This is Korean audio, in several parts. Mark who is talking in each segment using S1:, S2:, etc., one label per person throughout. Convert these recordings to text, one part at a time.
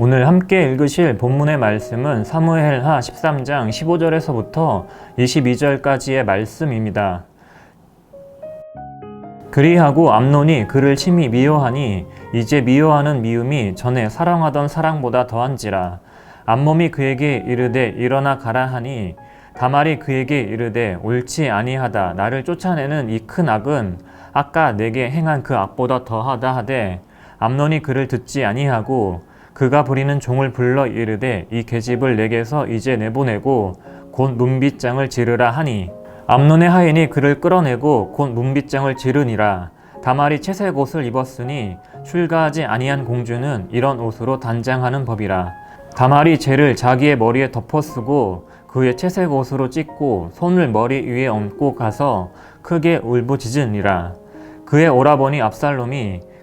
S1: 오늘 함께 읽으실 본문의 말씀은 사무엘하 13장 15절에서부터 22절까지의 말씀입니다. 그리하고 암논이 그를 심히 미워하니 이제 미워하는 미움이 전에 사랑하던 사랑보다 더한지라 암몸이 그에게 이르되 일어나 가라 하니 다말이 그에게 이르되 옳지 아니하다 나를 쫓아내는 이 큰 악은 아까 내게 행한 그 악보다 더하다 하되 암논이 그를 듣지 아니하고 그가 부리는 종을 불러 이르되 이 계집을 내게서 이제 내보내고 곧 문빗장을 지르라 하니 암논의 하인이 그를 끌어내고 곧 문빗장을 지르니라. 다말이 채색 옷을 입었으니 출가하지 아니한 공주는 이런 옷으로 단장하는 법이라. 다말이 죄를 자기의 머리에 덮어쓰고 그의 채색 옷으로 찢고 손을 머리 위에 얹고 가서 크게 울부짖으니라. 그의 오라버니 압살롬이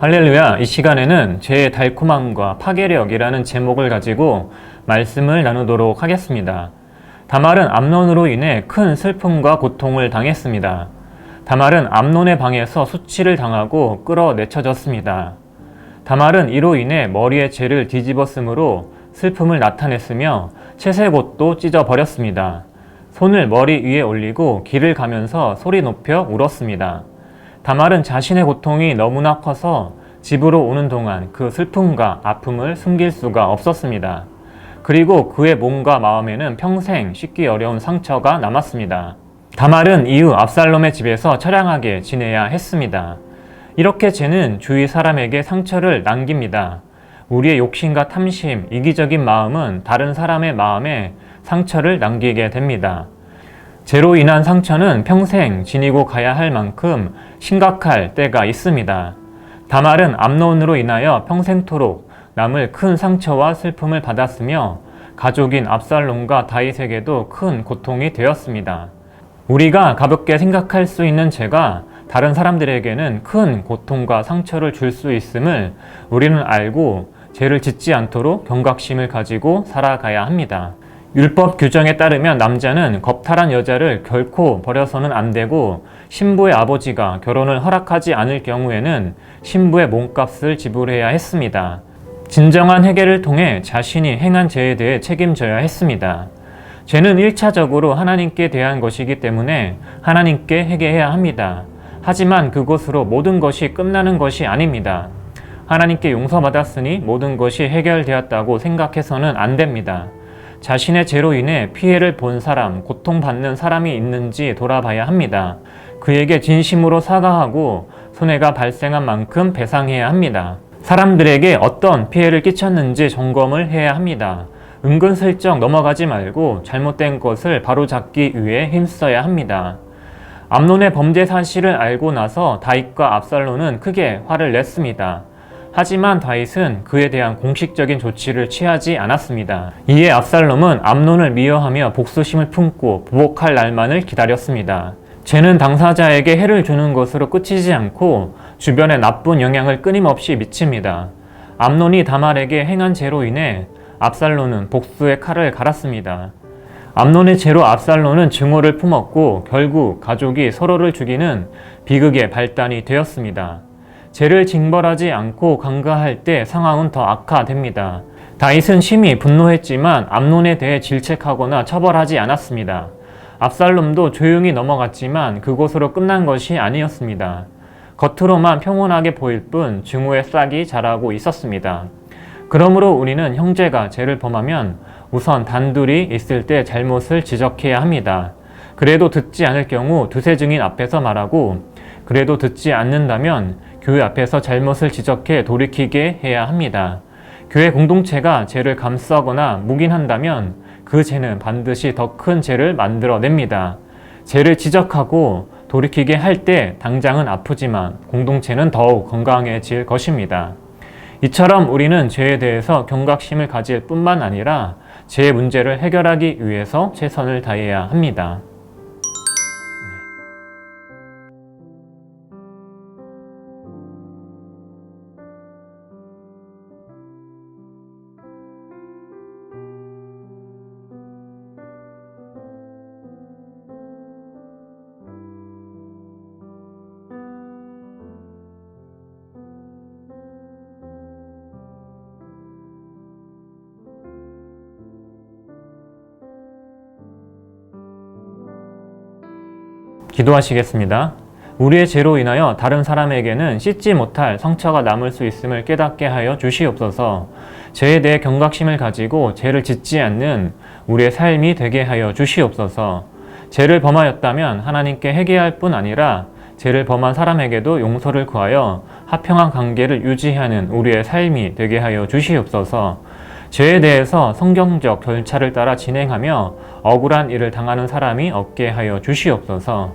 S1: 할렐루야 이 시간에는 죄의 달콤함과 파괴력이라는 제목을 가지고 말씀을 나누도록 하겠습니다. 다말은 암론으로 인해 큰 슬픔과 고통을 당했습니다. 다말은 암론의 방에서 수치를 당하고 끌어내쳐졌습니다. 다말은 이로 인해 머리에 죄를 뒤집었으므로 슬픔을 나타냈으며 채색 옷도 찢어버렸습니다. 손을 머리 위에 올리고 길을 가면서 소리 높여 울었습니다. 다말은 자신의 고통이 너무나 커서 집으로 오는 동안 그 슬픔과 아픔을 숨길 수가 없었습니다. 그리고 그의 몸과 마음에는 평생 씻기 어려운 상처가 남았습니다. 다말은 이후 압살롬의 집에서 처량하게 지내야 했습니다. 이렇게 죄는 주위 사람에게 상처를 남깁니다. 우리의 욕심과 탐심, 이기적인 마음은 다른 사람의 마음에 상처를 남기게 됩니다. 죄로 인한 상처는 평생 지니고 가야 할 만큼 심각할 때가 있습니다. 다말은 암론으로 인하여 평생토록 남을 큰 상처와 슬픔을 받았으며 가족인 압살롬과 다윗에게도 큰 고통이 되었습니다. 우리가 가볍게 생각할 수 있는 죄가 다른 사람들에게는 큰 고통과 상처를 줄 수 있음을 우리는 알고 죄를 짓지 않도록 경각심을 가지고 살아가야 합니다. 율법 규정에 따르면 남자는 겁탈한 여자를 결코 버려서는 안 되고 신부의 아버지가 결혼을 허락하지 않을 경우에는 신부의 몸값을 지불해야 했습니다. 진정한 해결을 통해 자신이 행한 죄에 대해 책임져야 했습니다. 죄는 1차적으로 하나님께 대한 것이기 때문에 하나님께 회개해야 합니다. 하지만 그것으로 모든 것이 끝나는 것이 아닙니다. 하나님께 용서받았으니 모든 것이 해결되었다고 생각해서는 안 됩니다. 자신의 죄로 인해 피해를 본 사람, 고통받는 사람이 있는지 돌아봐야 합니다. 그에게 진심으로 사과하고 손해가 발생한 만큼 배상해야 합니다. 사람들에게 어떤 피해를 끼쳤는지 점검을 해야 합니다. 은근슬쩍 넘어가지 말고 잘못된 것을 바로잡기 위해 힘써야 합니다. 암론의 범죄 사실을 알고 나서 다윗과 압살론은 크게 화를 냈습니다. 하지만 다윗은 그에 대한 공식적인 조치를 취하지 않았습니다. 이에 압살롬은 암론을 미워하며 복수심을 품고 보복할 날만을 기다렸습니다. 죄는 당사자에게 해를 주는 것으로 끝이지 않고 주변에 나쁜 영향을 끊임없이 미칩니다. 암론이 다말에게 행한 죄로 인해 압살론은 복수의 칼을 갈았습니다. 암론의 죄로 압살론은 증오를 품었고 결국 가족이 서로를 죽이는 비극의 발단이 되었습니다. 죄를 징벌하지 않고 강가할 때 상황은 더 악화됩니다. 다윗은 심히 분노했지만 암론에 대해 질책하거나 처벌하지 않았습니다. 압살롬도 조용히 넘어갔지만 그곳으로 끝난 것이 아니었습니다. 겉으로만 평온하게 보일 뿐 증오의 싹이 자라고 있었습니다. 그러므로 우리는 형제가 죄를 범하면 우선 단둘이 있을 때 잘못을 지적해야 합니다. 그래도 듣지 않을 경우 두세 증인 앞에서 말하고 그래도 듣지 않는다면 교회 앞에서 잘못을 지적해 돌이키게 해야 합니다. 교회 공동체가 죄를 감싸거나 묵인한다면 그 죄는 반드시 더 큰 죄를 만들어냅니다. 죄를 지적하고 돌이키게 할 때 당장은 아프지만 공동체는 더욱 건강해질 것입니다. 이처럼 우리는 죄에 대해서 경각심을 가질 뿐만 아니라 죄의 문제를 해결하기 위해서 최선을 다해야 합니다. 기도하시겠습니다. 우리의 죄로 인하여 다른 사람에게는 씻지 못할 상처가 남을 수 있음을 깨닫게 하여 주시옵소서. 죄에 대해 경각심을 가지고 죄를 짓지 않는 우리의 삶이 되게 하여 주시옵소서. 죄를 범하였다면 하나님께 회개할 뿐 아니라 죄를 범한 사람에게도 용서를 구하여 화평한 관계를 유지하는 우리의 삶이 되게 하여 주시옵소서. 죄에 대해서 성경적 절차를 따라 진행하며 억울한 일을 당하는 사람이 없게 하여 주시옵소서.